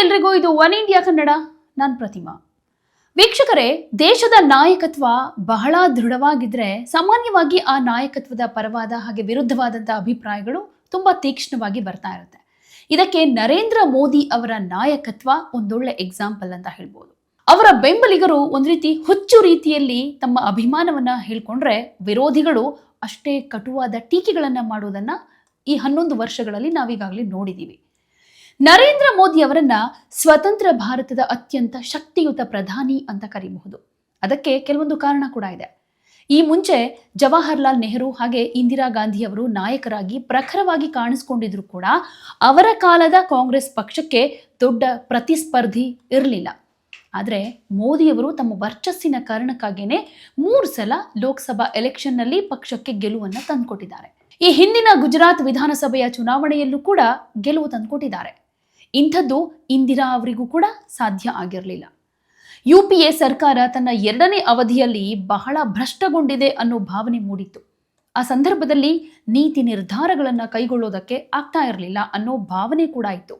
ಎಲ್ರಿಗೂ ಇದು One India Kannada, ನಾನು ಪ್ರತಿಮಾ. ವೀಕ್ಷಕರೇ, ದೇಶದ ನಾಯಕತ್ವ ಬಹಳ ದೃಢವಾಗಿದ್ರೆ ಸಾಮಾನ್ಯವಾಗಿ ಆ ನಾಯಕತ್ವದ ಪರವಾದ ಹಾಗೆ ವಿರುದ್ಧವಾದಂತಹ ಅಭಿಪ್ರಾಯಗಳು ತುಂಬಾ ತೀಕ್ಷ್ಣವಾಗಿ ಬರ್ತಾ ಇರುತ್ತೆ. ಇದಕ್ಕೆ ನರೇಂದ್ರ ಮೋದಿ ಅವರ ನಾಯಕತ್ವ ಒಂದೊಳ್ಳೆ ಎಕ್ಸಾಂಪಲ್ ಅಂತ ಹೇಳ್ಬೋದು. ಅವರ ಬೆಂಬಲಿಗರು ಒಂದ್ ರೀತಿ ಹುಚ್ಚು ರೀತಿಯಲ್ಲಿ ತಮ್ಮ ಅಭಿಮಾನವನ್ನ ಹೇಳ್ಕೊಂಡ್ರೆ ವಿರೋಧಿಗಳು ಅಷ್ಟೇ ಕಟುವಾದ ಟೀಕೆಗಳನ್ನ ಮಾಡೋದನ್ನ ಈ ಹನ್ನೊಂದು ವರ್ಷಗಳಲ್ಲಿ ನಾವೀಗಾಗಲೇ ನೋಡಿದ್ದೀವಿ ನರೇಂದ್ರ ಮೋದಿ ಅವರನ್ನ ಸ್ವತಂತ್ರ ಭಾರತದ ಅತ್ಯಂತ ಶಕ್ತಿಯುತ ಪ್ರಧಾನಿ ಅಂತ ಕರೀಬಹುದು. ಅದಕ್ಕೆ ಕೆಲವೊಂದು ಕಾರಣ ಕೂಡ ಇದೆ. ಈ ಮುಂಚೆ ಜವಾಹರ್ಲಾಲ್ ನೆಹರು ಹಾಗೆ ಇಂದಿರಾ ಗಾಂಧಿ ಅವರು ನಾಯಕರಾಗಿ ಪ್ರಖರವಾಗಿ ಕಾಣಿಸ್ಕೊಂಡಿದ್ರು ಕೂಡ ಅವರ ಕಾಲದ ಕಾಂಗ್ರೆಸ್ ಪಕ್ಷಕ್ಕೆ ದೊಡ್ಡ ಪ್ರತಿಸ್ಪರ್ಧಿ ಇರಲಿಲ್ಲ. ಆದರೆ ಮೋದಿಯವರು ತಮ್ಮ ವರ್ಚಸ್ಸಿನ ಕಾರಣಕ್ಕಾಗಿಯೇ ಮೂರು ಸಲ ಲೋಕಸಭಾ ಎಲೆಕ್ಷನ್ನಲ್ಲಿ ಪಕ್ಷಕ್ಕೆ ಗೆಲುವನ್ನು ತಂದುಕೊಟ್ಟಿದ್ದಾರೆ. ಈ ಹಿಂದಿನ ಗುಜರಾತ್ ವಿಧಾನಸಭೆಯ ಚುನಾವಣೆಯಲ್ಲೂ ಕೂಡ ಗೆಲುವು ತಂದುಕೊಟ್ಟಿದ್ದಾರೆ. ಇಂಥದ್ದು ಇಂದಿರಾ ಅವರಿಗೂ ಕೂಡ ಸಾಧ್ಯ ಆಗಿರಲಿಲ್ಲ. ಯು ಸರ್ಕಾರ ತನ್ನ ಎರಡನೇ ಅವಧಿಯಲ್ಲಿ ಬಹಳ ಭ್ರಷ್ಟಗೊಂಡಿದೆ ಅನ್ನೋ ಭಾವನೆ ಮೂಡಿತ್ತು. ಆ ಸಂದರ್ಭದಲ್ಲಿ ನೀತಿ ನಿರ್ಧಾರಗಳನ್ನು ಕೈಗೊಳ್ಳೋದಕ್ಕೆ ಆಗ್ತಾ ಇರಲಿಲ್ಲ ಅನ್ನೋ ಭಾವನೆ ಕೂಡ ಇತ್ತು.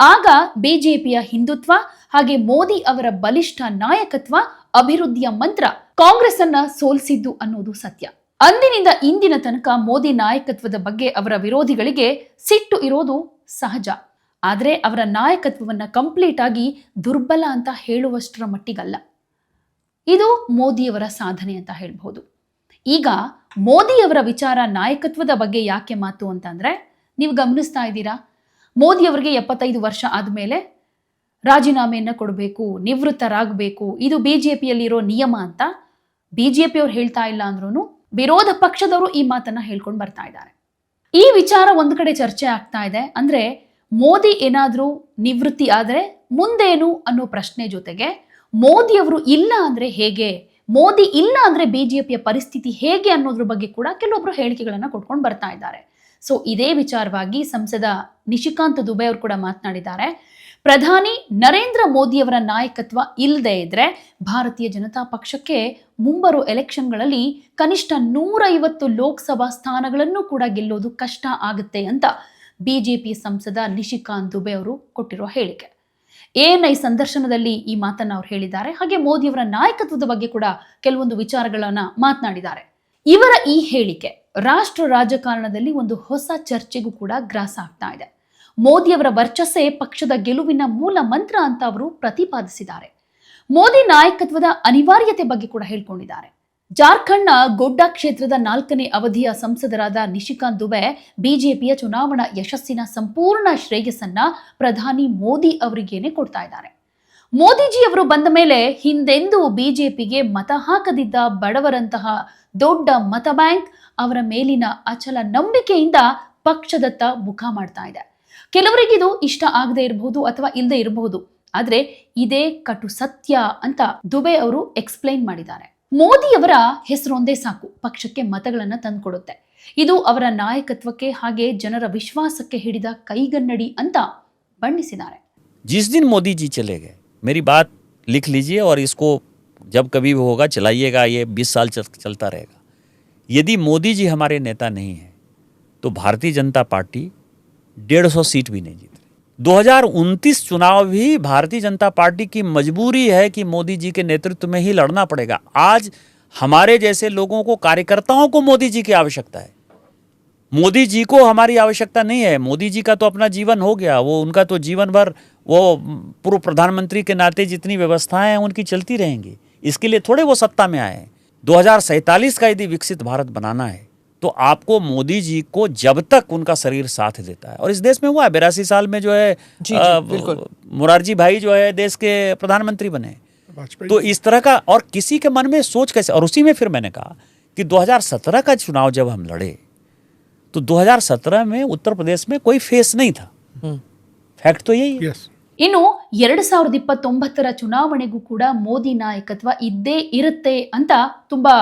ಆಗ ಬಿಜೆಪಿಯ ಹಿಂದುತ್ವ ಹಾಗೆ ಮೋದಿ ಅವರ ಬಲಿಷ್ಠ ನಾಯಕತ್ವ ಅಭಿವೃದ್ಧಿಯ ಮಂತ್ರ ಕಾಂಗ್ರೆಸ್ ಅನ್ನ ಸೋಲಿಸಿದ್ದು ಅನ್ನೋದು ಸತ್ಯ. ಅಂದಿನಿಂದ ಇಂದಿನ ತನಕ ಮೋದಿ ನಾಯಕತ್ವದ ಬಗ್ಗೆ ಅವರ ವಿರೋಧಿಗಳಿಗೆ ಸಿಟ್ಟು ಇರೋದು ಸಹಜ. ಆದರೆ ಅವರ ನಾಯಕತ್ವವನ್ನ ಕಂಪ್ಲೀಟ್ ಆಗಿ ದುರ್ಬಲ ಅಂತ ಹೇಳುವಷ್ಟರ ಮಟ್ಟಿಗಲ್ಲ. ಇದು ಮೋದಿಯವರ ಸಾಧನೆ ಅಂತ ಹೇಳ್ಬಹುದು. ಈಗ ಮೋದಿಯವರ ವಿಚಾರ ನಾಯಕತ್ವದ ಬಗ್ಗೆ ಯಾಕೆ ಮಾತು ಅಂತಂದ್ರೆ, ನೀವು ಗಮನಿಸ್ತಾ ಇದ್ದೀರಾ? ಮೋದಿಯವರಿಗೆ ಎಪ್ಪತ್ತೈದು ವರ್ಷ ಆದಮೇಲೆ ರಾಜೀನಾಮೆಯನ್ನು ಕೊಡಬೇಕು, ನಿವೃತ್ತರಾಗಬೇಕು, ಇದು ಬಿ ಜೆ ಪಿಯಲ್ಲಿರೋ ನಿಯಮ ಅಂತ ಬಿ ಜೆ ಪಿಯವ್ರು ಹೇಳ್ತಾ ಇಲ್ಲ ಅಂದ್ರೂ ವಿರೋಧ ಪಕ್ಷದವರು ಈ ಮಾತನ್ನು ಹೇಳ್ಕೊಂಡು ಬರ್ತಾ ಇದ್ದಾರೆ. ಈ ವಿಚಾರ ಒಂದು ಕಡೆ ಚರ್ಚೆ ಆಗ್ತಾ ಇದೆ ಅಂದ್ರೆ ಮೋದಿ ಏನಾದರೂ ನಿವೃತ್ತಿ ಆದರೆ ಮುಂದೇನು ಅನ್ನೋ ಪ್ರಶ್ನೆ ಜೊತೆಗೆ ಮೋದಿಯವರು ಇಲ್ಲ ಅಂದ್ರೆ ಹೇಗೆ? ಮೋದಿ ಇಲ್ಲ ಅಂದ್ರೆ ಪಿಯ ಪರಿಸ್ಥಿತಿ ಹೇಗೆ ಅನ್ನೋದ್ರ ಬಗ್ಗೆ ಕೂಡ ಕೆಲವೊಬ್ರು ಹೇಳಿಕೆಗಳನ್ನು ಕೊಟ್ಕೊಂಡು ಬರ್ತಾ ಇದ್ದಾರೆ. ಸೊ ಇದೇ ವಿಚಾರವಾಗಿ ಸಂಸದ ನಿಶಿಕಾಂತ್ ದುಬೆ ಅವರು ಕೂಡ ಮಾತನಾಡಿದ್ದಾರೆ. ಪ್ರಧಾನಿ ನರೇಂದ್ರ ಮೋದಿಯವರ ನಾಯಕತ್ವ ಇಲ್ಲದೆ ಇದ್ರೆ ಭಾರತೀಯ ಜನತಾ ಪಕ್ಷಕ್ಕೆ ಮುಂಬರುವ ಎಲೆಕ್ಷನ್ಗಳಲ್ಲಿ ಕನಿಷ್ಠ ನೂರೈವತ್ತು ಲೋಕಸಭಾ ಸ್ಥಾನಗಳನ್ನು ಕೂಡ ಗೆಲ್ಲೋದು ಕಷ್ಟ ಆಗುತ್ತೆ ಅಂತ ಬಿಜೆಪಿ ಸಂಸದ ನಿಶಿಕಾಂತ್ ದುಬೆ ಅವರು ಕೊಟ್ಟಿರುವ ಹೇಳಿಕೆ. ಎಎನ್ಐ ಸಂದರ್ಶನದಲ್ಲಿ ಈ ಮಾತನ್ನ ಅವ್ರು ಹೇಳಿದ್ದಾರೆ. ಹಾಗೆ ಮೋದಿಯವರ ನಾಯಕತ್ವದ ಬಗ್ಗೆ ಕೂಡ ಕೆಲವೊಂದು ವಿಚಾರಗಳನ್ನ ಮಾತನಾಡಿದ್ದಾರೆ. ಇವರ ಈ ಹೇಳಿಕೆ ರಾಷ್ಟ್ರ ರಾಜಕಾರಣದಲ್ಲಿ ಒಂದು ಹೊಸ ಚರ್ಚೆಗೂ ಕೂಡ ಗ್ರಾಸ ಆಗ್ತಾ ಇದೆ. ಮೋದಿಯವರ ವರ್ಚಸ್ಸೇ ಪಕ್ಷದ ಗೆಲುವಿನ ಮೂಲ ಮಂತ್ರ ಅಂತ ಅವರು ಪ್ರತಿಪಾದಿಸಿದ್ದಾರೆ. ಮೋದಿ ನಾಯಕತ್ವದ ಅನಿವಾರ್ಯತೆ ಬಗ್ಗೆ ಕೂಡ ಹೇಳ್ಕೊಂಡಿದ್ದಾರೆ. ಜಾರ್ಖಂಡ್ನ ಗೋಡ್ಡಾ ಕ್ಷೇತ್ರದ ನಾಲ್ಕನೇ ಅವಧಿಯ ಸಂಸದರಾದ ನಿಶಿಕಾಂತ್ ದುಬೆ ಬಿಜೆಪಿಯ ಚುನಾವಣಾ ಯಶಸ್ಸಿನ ಸಂಪೂರ್ಣ ಶ್ರೇಯಸ್ಸನ್ನ ಪ್ರಧಾನಿ ಮೋದಿ ಅವರಿಗೇನೆ ಕೊಡ್ತಾ ಇದ್ದಾರೆ. ಮೋದಿಜಿ ಅವರು ಬಂದ ಮೇಲೆ ಹಿಂದೆಂದೂ ಬಿಜೆಪಿಗೆ ಮತ ಹಾಕದಿದ್ದ ಬಡವರಂತಹ ದೊಡ್ಡ ಮತ ಬ್ಯಾಂಕ್ ಅವರ ಮೇಲಿನ ಅಚಲ ನಂಬಿಕೆಯಿಂದ ಪಕ್ಷದತ್ತ ಮುಖ ಮಾಡ್ತಾ ಇದೆ. ಕೆಲವರಿಗೆ ಇದು ಇಷ್ಟ ಆಗದೆ ಇರಬಹುದು ಅಥವಾ ಇಲ್ಲದೆ ಇರಬಹುದು ಆದರೆ ಇದೇ ಕಟು ಸತ್ಯ ಅಂತ ದುಬೆ ಅವರು ಎಕ್ಸ್ಪ್ಲೈನ್ ಮಾಡಿದ್ದಾರೆ. ಮೋದಿಯವರ ಹೆಸರೊಂದೇ ಸಾಕು ಪಕ್ಷಕ್ಕೆ ಮತಗಳನ್ನ ತಂದುಕೊಡುತ್ತೆ ಇದು ಅವರ ನಾಯಕತ್ವಕ್ಕೆ ಹಾಗೆ ಜನರ ವಿಶ್ವಾಸಕ್ಕೆ ಹಿಡಿದ ಕೈಗನ್ನಡಿ ಅಂತ ಬಣ್ಣಿಸಿದ್ದಾರೆ जिस दिन मोदी जी चले गए मेरी बात लिख लीजिए और इसको जब कभी भी होगा चलाइएगा ये 20 साल चल, चलता रहेगा यदि मोदी जी हमारे नेता नहीं हैं तो भारतीय जनता पार्टी डेढ़ सौ सीट भी नहीं जीत रही 2029 चुनाव भी भारतीय जनता पार्टी की मजबूरी है कि मोदी जी के नेतृत्व में ही लड़ना पड़ेगा। आज हमारे जैसे लोगों को, कार्यकर्ताओं को मोदी जी की आवश्यकता है। मोदी जी को हमारी आवश्यकता नहीं है। मोदी जी का तो अपना जीवन हो गया। वो, उनका तो जीवन भर वो पूर्व प्रधानमंत्री के नाते जितनी व्यवस्थाएँ हैं, उनकी चलती रहेंगी। इसके लिए थोड़े वो सत्ता में आए हैं। दो का यदि विकसित भारत बनाना है तो आपको मोदी जी को जब तक उनका शरीर साथ देता है और इस देश में हुआ है बेरासी साल में जो है जी, अ, बिल्कुल। मुरारजी भाई जो है देश के प्रधानमंत्री बने वाजपेयी तो इस तरह का और किसी के मन में सोच कैसे और उसी में फिर मैंने कहा कि 2017 का चुनाव जब हम लड़े तो 2017 में उत्तर प्रदेश में कोई फेस नहीं था हम्म, फैक्ट तो यही है यस ಇನ್ನು ಎರಡ್ ಸಾವಿರದ ಇಪ್ಪತ್ತೊಂಬತ್ತರ ಚುನಾವಣೆಗೂ ಕೂಡ ಮೋದಿ ನಾಯಕತ್ವ ಇದ್ದೇ ಇರುತ್ತೆ ಅಂತ ತುಂಬಾ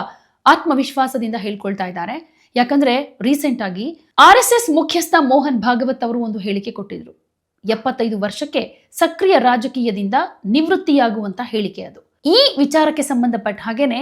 ಆತ್ಮವಿಶ್ವಾಸದಿಂದ ಹೇಳ್ಕೊಳ್ತಾ ಇದ್ದಾರೆ ಯಾಕಂದ್ರೆ ರೀಸೆಂಟ್ ಆಗಿ ಆರ್ ಎಸ್ ಎಸ್ ಮುಖ್ಯಸ್ಥ ಮೋಹನ್ ಭಾಗವತ್ ಅವರು ಒಂದು ಹೇಳಿಕೆ ಕೊಟ್ಟಿದ್ರು. ಎಪ್ಪತ್ತೈದು ವರ್ಷಕ್ಕೆ ಸಕ್ರಿಯ ರಾಜಕೀಯದಿಂದ ನಿವೃತ್ತಿಯಾಗುವಂತ ಹೇಳಿಕೆ ಅದು. ಈ ವಿಚಾರಕ್ಕೆ ಸಂಬಂಧಪಟ್ಟ ಹಾಗೇನೆ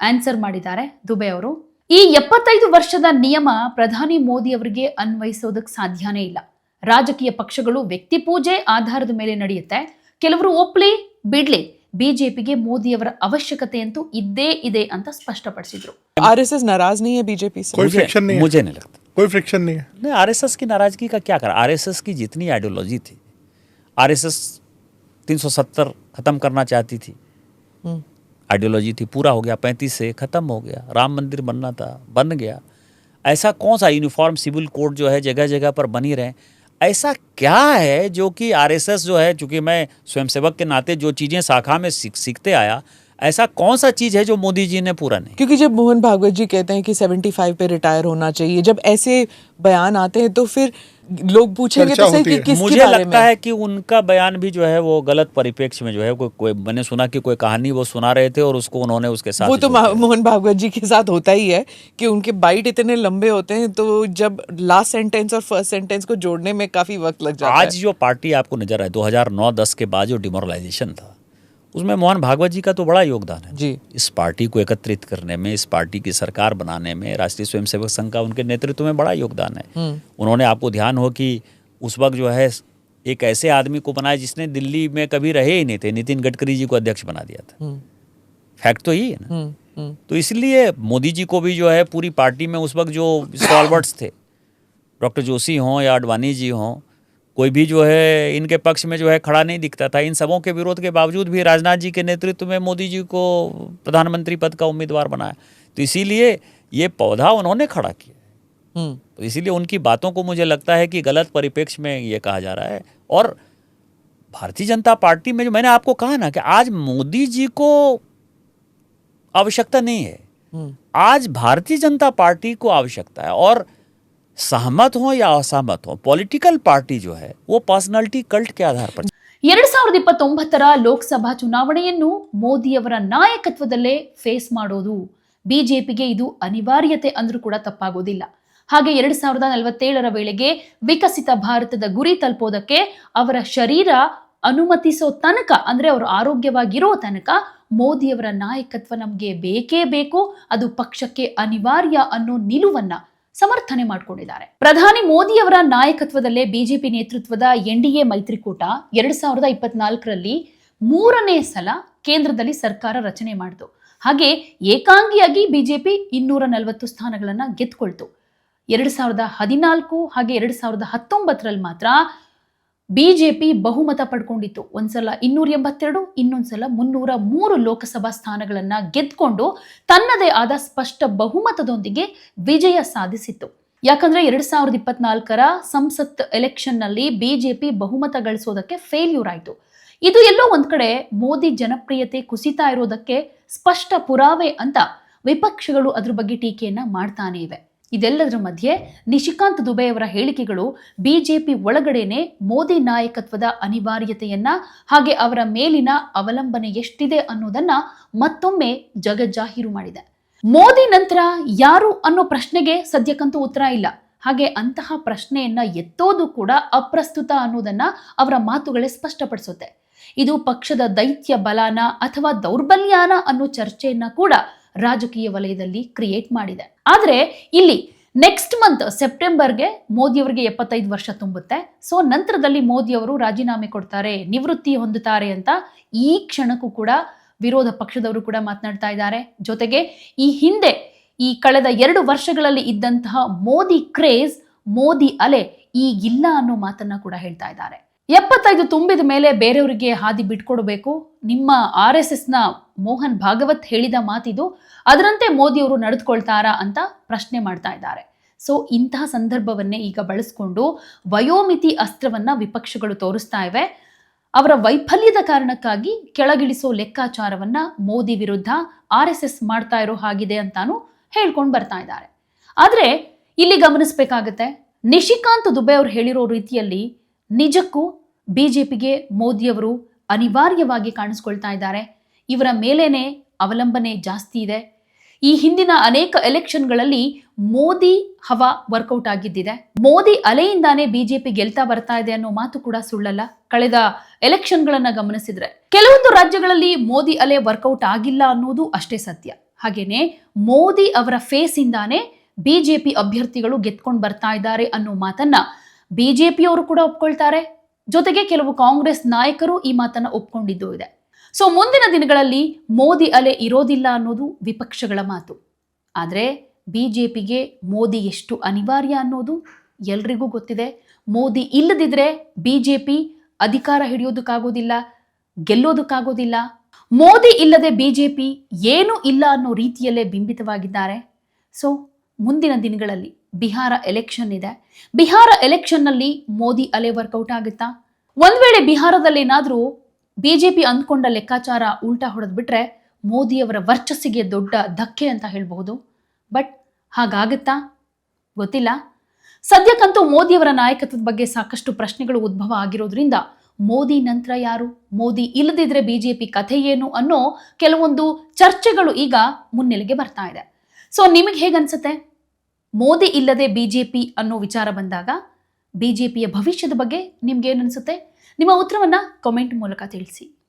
ಆನ್ಸರ್ ಮಾಡಿದ್ದಾರೆ ದುಬೆ ಅವರು. ಈ ಎಪ್ಪತ್ತೈದು ವರ್ಷದ ನಿಯಮ ಪ್ರಧಾನಿ ಮೋದಿ ಅವರಿಗೆ ಅನ್ವಯಿಸೋದಕ್ಕೆ ಸಾಧ್ಯನೇ ಇಲ್ಲ. ರಾಜಕೀಯ ಪಕ್ಷಗಳು ವ್ಯಕ್ತಿ ಪೂಜೆ ಆಧಾರದ ಮೇಲೆ ನಡೆಯುತ್ತೆ. ಕೆಲವರು ಒಪ್ಲಿ, ಬಿಡ್ಲಿ. ಬಿಜೆಪಿಗೆ ಮೋದಿಯವರ ಅವಶ್ಯಕತೆ ಅಂತೂ ಇದ್ದೇ ಇದೆ ಅಂತ ಸ್ಪಷ್ಟಪಡಿಸಿದ್ರು आरएसएस नाराज नहीं है बीजेपी से कोई मुझे फ्रिक्शन नहीं है मुझे नहीं लगता कोई फ्रिक्शन नहीं है नहीं आरएसएस की नाराजगी का क्या करा आरएसएस की जितनी आइडियोलॉजी थी आरएसएस 370 खत्म करना चाहती थी आइडियोलॉजी थी पूरा हो गया पैंतीस से खत्म हो गया राम मंदिर बनना था बन गया ऐसा कौन सा यूनिफॉर्म सिविल कोड जो है जगह जगह पर बनी रहे ऐसा क्या है जो कि आरएसएस जो है, चूँकि मैं स्वयंसेवक के नाते जो चीज़ें शाखा में सीख सीखते आया ऐसा कौन सा चीज़ है जो मोदी जी ने पूरा नहीं क्योंकि जब मोहन भागवत जी कहते हैं कि 75 पे रिटायर होना चाहिए जब ऐसे बयान आते हैं तो फिर लोग पूछेंगे तो सही कि है। किसके मुझे बारे लगता में है कि उनका बयान भी जो है वो गलत परिप्रेक्ष्य में जो है कोई कोई मैंने सुना कि कोई कहानी वो सुना रहे थे और उसको उन्होंने उसके साथ वो तो। मोहन भागवत जी के साथ होता ही है कि उनके बाइट इतने लंबे होते हैं तो जब लास्ट सेंटेंस और फ़र्स्ट सेंटेंस को जोड़ने में काफ़ी वक्त लग जाता है आज जो पार्टी आपको नज़र आए 2009-10 के बाद जो डिमोरलाइजेशन था उसमें मोहन भागवत जी का तो बड़ा योगदान है। जी। इस पार्टी को एकत्रित करने में इस पार्टी की सरकार बनाने में राष्ट्रीय स्वयंसेवक संघ का उनके नेतृत्व में बड़ा योगदान है। उन्होंने आपको ध्यान हो कि उस वक्त जो है एक ऐसे आदमी को बनाया जिसने दिल्ली में कभी रहे ही नहीं थे नितिन गडकरी जी को अध्यक्ष बना दिया था। हम्म, फैक्ट तो यही है ना। हम्म, हम्म, तो इसलिए मोदी जी को भी जो है पूरी पार्टी में उस वक्त जो स्टॉलवर्ड्स थे डॉक्टर जोशी हों या अडवाणी जी हों कोई भी जो है इनके पक्ष में जो है खड़ा नहीं दिखता था। इन सबों के विरोध के बावजूद भी राजनाथ जी के नेतृत्व में मोदी जी को प्रधानमंत्री पद का उम्मीदवार बनाया। तो इसीलिए ये पौधा उन्होंने खड़ा किया। हम्म, तो इसीलिए उनकी बातों को मुझे लगता है कि गलत परिप्रेक्ष्य में ये कहा जा रहा है। और भारतीय जनता पार्टी में जो मैंने आपको कहा ना कि आज मोदी जी को आवश्यकता नहीं है। हम्म, आज भारतीय जनता पार्टी को आवश्यकता है। और ಸಹಮತ ಹೋ ಯಾ ಅಸಹಮತ್ ಹೋ ಪೊಲಿಟಿಕಲ್ ಪಾರ್ಟಿ ಜೋ ಹೈ ವೋ ಪರ್ಸನಾಲಿಟಿ ಕಲ್ಟ್ ಕೆ ಆಧಾರ ಪರ್ ಎರಡ್ ಸಾವಿರದ ಇಪ್ಪತ್ತೊಂಬತ್ತರ ಲೋಕಸಭಾ ಚುನಾವಣೆಯನ್ನು ಮೋದಿಯವರ ನಾಯಕತ್ವದಲ್ಲೇ ಫೇಸ್ ಮಾಡೋದು. ಬಿಜೆಪಿಗೆ ಇದು ಅನಿವಾರ್ಯತೆ ಅಂದ್ರೂ ಕೂಡ ತಪ್ಪಾಗೋದಿಲ್ಲ. ಹಾಗೆ ಎರಡ್ ಸಾವಿರದ ನಲವತ್ತೇಳರ ವೇಳೆಗೆ ವಿಕಸಿತ ಭಾರತದ ಗುರಿ ತಲುಪೋದಕ್ಕೆ ಅವರ ಶರೀರ ಅನುಮತಿಸೋ ತನಕ, ಅಂದ್ರೆ ಅವರು ಆರೋಗ್ಯವಾಗಿರೋ ತನಕ ಮೋದಿಯವರ ನಾಯಕತ್ವ ನಮಗೆ ಬೇಕೇ ಬೇಕು, ಅದು ಪಕ್ಷಕ್ಕೆ ಅನಿವಾರ್ಯ ಅನ್ನೋ ನಿಲುವನ್ನು ಸಮರ್ಥನೆ ಮಾಡಿಕೊಂಡಿದ್ದಾರೆ. ಪ್ರಧಾನಿ ಮೋದಿಯವರ ನಾಯಕತ್ವದಲ್ಲೇ ಬಿಜೆಪಿ ನೇತೃತ್ವದ ಎನ್ಡಿಎ ಮೈತ್ರಿಕೂಟ ಎರಡ್ ಸಾವಿರದ ಇಪ್ಪತ್ನಾಲ್ಕರಲ್ಲಿ ಮೂರನೇ ಸಲ ಕೇಂದ್ರದಲ್ಲಿ ಸರ್ಕಾರ ರಚನೆ ಮಾಡಿತು. ಹಾಗೆ ಏಕಾಂಗಿಯಾಗಿ ಬಿಜೆಪಿ ಇನ್ನೂರ ನಲವತ್ತು ಸ್ಥಾನಗಳನ್ನ ಗೆದ್ಕೊಳ್ತು. ಎರಡ್ ಸಾವಿರದ ಹದಿನಾಲ್ಕು ಹಾಗೆ ಎರಡ್ ಸಾವಿರದ ಹತ್ತೊಂಬತ್ತರಲ್ಲಿ ಮಾತ್ರ ಬಿಜೆಪಿ ಬಹುಮತ ಪಡ್ಕೊಂಡಿತ್ತು. ಒಂದ್ಸಲ ಇನ್ನೂರ ಎಂಬತ್ತೆರಡು, ಇನ್ನೊಂದ್ಸಲ ಮುನ್ನೂರ ಮೂರು ಲೋಕಸಭಾ ಸ್ಥಾನಗಳನ್ನ ಗೆದ್ಕೊಂಡು ತನ್ನದೇ ಆದ ಸ್ಪಷ್ಟ ಬಹುಮತದೊಂದಿಗೆ ವಿಜಯ ಸಾಧಿಸಿತ್ತು. ಯಾಕಂದ್ರೆ ಎರಡ್ ಸಾವಿರದ ಇಪ್ಪತ್ನಾಲ್ಕರ ಸಂಸತ್ ಎಲೆಕ್ಷನ್ನಲ್ಲಿ ಬಿಜೆಪಿ ಬಹುಮತ ಗಳಿಸೋದಕ್ಕೆ ಫೇಲ್ಯೂರ್ ಆಯಿತು. ಇದು ಎಲ್ಲೋ ಒಂದ್ ಕಡೆ ಮೋದಿ ಜನಪ್ರಿಯತೆ ಕುಸಿತಾ ಇರೋದಕ್ಕೆ ಸ್ಪಷ್ಟ ಪುರಾವೆ ಅಂತ ವಿಪಕ್ಷಗಳು ಅದ್ರ ಬಗ್ಗೆ ಟೀಕೆಯನ್ನ ಮಾಡ್ತಾನೆ ಇವೆ. ಇದೆಲ್ಲದರ ಮಧ್ಯೆ ನಿಶಿಕಾಂತ್ ದುಬೆ ಅವರ ಹೇಳಿಕೆಗಳು ಬಿಜೆಪಿ ಒಳಗಡೆನೆ ಮೋದಿ ನಾಯಕತ್ವದ ಅನಿವಾರ್ಯತೆಯನ್ನ ಹಾಗೆ ಅವರ ಮೇಲಿನ ಅವಲಂಬನೆ ಎಷ್ಟಿದೆ ಅನ್ನೋದನ್ನ ಮತ್ತೊಮ್ಮೆ ಜಗಜ್ಜಾಹೀರು ಮಾಡಿದೆ. ಮೋದಿ ನಂತರ ಯಾರು ಅನ್ನೋ ಪ್ರಶ್ನೆಗೆ ಸದ್ಯಕ್ಕಂತೂ ಉತ್ತರ ಇಲ್ಲ. ಹಾಗೆ ಅಂತಹ ಪ್ರಶ್ನೆಯನ್ನ ಎತ್ತೋದು ಕೂಡ ಅಪ್ರಸ್ತುತ ಅನ್ನೋದನ್ನ ಅವರ ಮಾತುಗಳೇ ಸ್ಪಷ್ಟಪಡಿಸುತ್ತೆ. ಇದು ಪಕ್ಷದ ದೈತ್ಯ ಬಲಾನ ಅಥವಾ ದೌರ್ಬಲ್ಯಾನ ಅನ್ನೋ ಚರ್ಚೆಯನ್ನ ಕೂಡ ರಾಜಕೀಯ ವಲಯದಲ್ಲಿ ಕ್ರಿಯೇಟ್ ಮಾಡಿದೆ. ಆದರೆ ಇಲ್ಲಿ ನೆಕ್ಸ್ಟ್ ಮಂತ್ ಸೆಪ್ಟೆಂಬರ್ಗೆ ಮೋದಿಯವರಿಗೆ ಎಪ್ಪತ್ತೈದು ವರ್ಷ ತುಂಬುತ್ತೆ. ಸೊ ನಂತರದಲ್ಲಿ ಮೋದಿಯವರು ರಾಜೀನಾಮೆ ಕೊಡ್ತಾರೆ, ನಿವೃತ್ತಿ ಹೊಂದುತ್ತಾರೆ ಅಂತ ಈ ಕ್ಷಣಕ್ಕೂ ಕೂಡ ವಿರೋಧ ಪಕ್ಷದವರು ಕೂಡ ಮಾತನಾಡ್ತಾ ಇದ್ದಾರೆ. ಜೊತೆಗೆ ಈ ಹಿಂದೆ ಈ ಕಳೆದ ಎರಡು ವರ್ಷಗಳಲ್ಲಿ ಇದ್ದಂತಹ ಮೋದಿ ಕ್ರೇಜ್ ಮೋದಿ ಅಲೆ ಈಗಿಲ್ಲ ಅನ್ನೋ ಮಾತನ್ನ ಕೂಡ ಹೇಳ್ತಾ ಇದ್ದಾರೆ. ಎಪ್ಪತ್ತೈದು ತುಂಬಿದ ಮೇಲೆ ಬೇರೆಯವರಿಗೆ ಹಾದಿ ಬಿಟ್ಕೊಡ್ಬೇಕು. ನಿಮ್ಮ ಆರ್ ಎಸ್ ಎಸ್ನ ಮೋಹನ್ ಭಾಗವತ್ ಹೇಳಿದ ಮಾತಿದು, ಅದರಂತೆ ಮೋದಿಯವರು ನಡೆದುಕೊಳ್ತಾರಾ ಅಂತ ಪ್ರಶ್ನೆ ಮಾಡ್ತಾ ಇದ್ದಾರೆ. ಸೊ, ಇಂತಹ ಸಂದರ್ಭವನ್ನೇ ಈಗ ಬಳಸ್ಕೊಂಡು ವಯೋಮಿತಿ ಅಸ್ತ್ರವನ್ನ ವಿಪಕ್ಷಗಳು ತೋರಿಸ್ತಾ ಇವೆ. ಅವರ ವೈಫಲ್ಯದ ಕಾರಣಕ್ಕಾಗಿ ಕೆಳಗಿಳಿಸೋ ಲೆಕ್ಕಾಚಾರವನ್ನ ಮೋದಿ ವಿರುದ್ಧ ಆರ್ ಎಸ್ ಎಸ್ ಮಾಡ್ತಾ ಇರೋ ಹಾಗಿದೆ ಅಂತಾನು ಹೇಳ್ಕೊಂಡು ಬರ್ತಾ ಇದ್ದಾರೆ. ಆದ್ರೆ, ಇಲ್ಲಿ ಗಮನಿಸಬೇಕಾಗತ್ತೆ, ನಿಶಿಕಾಂತ್ ದುಬೆ ಅವರು ಹೇಳಿರೋ ರೀತಿಯಲ್ಲಿ ನಿಜಕ್ಕೂ ಬಿಜೆಪಿಗೆ ಮೋದಿಯವರು ಅನಿವಾರ್ಯವಾಗಿ ಕಾಣಿಸ್ಕೊಳ್ತಾ ಇದ್ದಾರೆ. ಇವರ ಮೇಲೇನೆ ಅವಲಂಬನೆ ಜಾಸ್ತಿ ಇದೆ. ಈ ಹಿಂದಿನ ಅನೇಕ ಎಲೆಕ್ಷನ್ಗಳಲ್ಲಿ ಮೋದಿ ಹವಾ ವರ್ಕೌಟ್ ಆಗಿದ್ದಿದೆ. ಮೋದಿ ಅಲೆಯಿಂದಾನೇ ಬಿಜೆಪಿ ಗೆಲ್ತಾ ಬರ್ತಾ ಇದೆ ಅನ್ನೋ ಮಾತು ಕೂಡ ಸುಳ್ಳಲ್ಲ. ಕಳೆದ ಎಲೆಕ್ಷನ್ಗಳನ್ನ ಗಮನಿಸಿದ್ರೆ ಕೆಲವೊಂದು ರಾಜ್ಯಗಳಲ್ಲಿ ಮೋದಿ ಅಲೆ ವರ್ಕೌಟ್ ಆಗಿಲ್ಲ ಅನ್ನೋದು ಅಷ್ಟೇ ಸತ್ಯ. ಹಾಗೇನೆ ಮೋದಿ ಅವರ ಫೇಸ್ ಇಂದಾನೆ ಬಿಜೆಪಿ ಅಭ್ಯರ್ಥಿಗಳು ಗೆದ್ಕೊಂಡು ಬರ್ತಾ ಇದ್ದಾರೆ ಅನ್ನೋ ಮಾತನ್ನ ಬಿಜೆಪಿಯವರು ಕೂಡ ಒಪ್ಕೊಳ್ತಾರೆ. ಜೊತೆಗೆ ಕೆಲವು ಕಾಂಗ್ರೆಸ್ ನಾಯಕರು ಈ ಮಾತನ್ನ ಒಪ್ಕೊಂಡಿದ್ದು ಇದೆ. ಸೊ ಮುಂದಿನ ದಿನಗಳಲ್ಲಿ ಮೋದಿ ಅಲೆ ಇರೋದಿಲ್ಲ ಅನ್ನೋದು ವಿಪಕ್ಷಗಳ ಮಾತು. ಆದರೆ ಬಿಜೆಪಿಗೆ ಮೋದಿ ಎಷ್ಟು ಅನಿವಾರ್ಯ ಅನ್ನೋದು ಎಲ್ರಿಗೂ ಗೊತ್ತಿದೆ. ಮೋದಿ ಇಲ್ಲದಿದ್ರೆ ಬಿಜೆಪಿ ಅಧಿಕಾರ ಹಿಡಿಯೋದಕ್ಕಾಗೋದಿಲ್ಲ, ಗೆಲ್ಲೋದಕ್ಕಾಗೋದಿಲ್ಲ. ಮೋದಿ ಇಲ್ಲದೆ ಬಿಜೆಪಿ ಏನೂ ಇಲ್ಲ ಅನ್ನೋ ರೀತಿಯಲ್ಲೇ ಬಿಂಬಿತವಾಗಿದ್ದಾರೆ. ಸೊ ಮುಂದಿನ ದಿನಗಳಲ್ಲಿ ಬಿಹಾರ ಎಲೆಕ್ಷನ್ ಇದೆ. ಬಿಹಾರ ಎಲೆಕ್ಷನ್ನಲ್ಲಿ ಮೋದಿ ಅಲೆ ವರ್ಕೌಟ್ ಆಗುತ್ತಾ? ಒಂದ್ ವೇಳೆ ಬಿಹಾರದಲ್ಲಿ ಏನಾದರೂ ಬಿಜೆಪಿ ಅಂದ್ಕೊಂಡ ಲೆಕ್ಕಾಚಾರ ಉಲ್ಟಾ ಹೊಡೆದ್ಬಿಟ್ರೆ ಮೋದಿಯವರ ವರ್ಚಸ್ಸಿಗೆ ದೊಡ್ಡ ಧಕ್ಕೆ ಅಂತ ಹೇಳಬಹುದು. ಬಟ್ ಹಾಗಾಗುತ್ತಾ? ಗೊತ್ತಿಲ್ಲ. ಸದ್ಯಕ್ಕಂತೂ ಮೋದಿಯವರ ನಾಯಕತ್ವದ ಬಗ್ಗೆ ಸಾಕಷ್ಟು ಪ್ರಶ್ನೆಗಳು ಉದ್ಭವ ಆಗಿರೋದ್ರಿಂದ ಮೋದಿ ನಂತರ ಯಾರು? ಮೋದಿ ಇಲ್ಲದಿದ್ರೆ ಬಿಜೆಪಿ ಕಥೆ ಏನು ಅನ್ನೋ ಕೆಲವೊಂದು ಚರ್ಚೆಗಳು ಈಗ ಮುನ್ನೆಲೆಗೆ ಬರ್ತಾ ಇದೆ. ಸೊ ನಿಮಗೆ ಹೇಗನ್ಸುತ್ತೆ? ಮೋದಿ ಇಲ್ಲದೆ ಬಿಜೆಪಿ ಅನ್ನೋ ವಿಚಾರ ಬಂದಾಗ ಬಿಜೆಪಿಯ ಭವಿಷ್ಯದ ಬಗ್ಗೆ ನಿಮ್ಗೆ ಏನನ್ಸುತ್ತೆ ನಿಮ್ಮ ಉತ್ತರವನ್ನು ಕಾಮೆಂಟ್ ಮೂಲಕ ತಿಳಿಸಿ.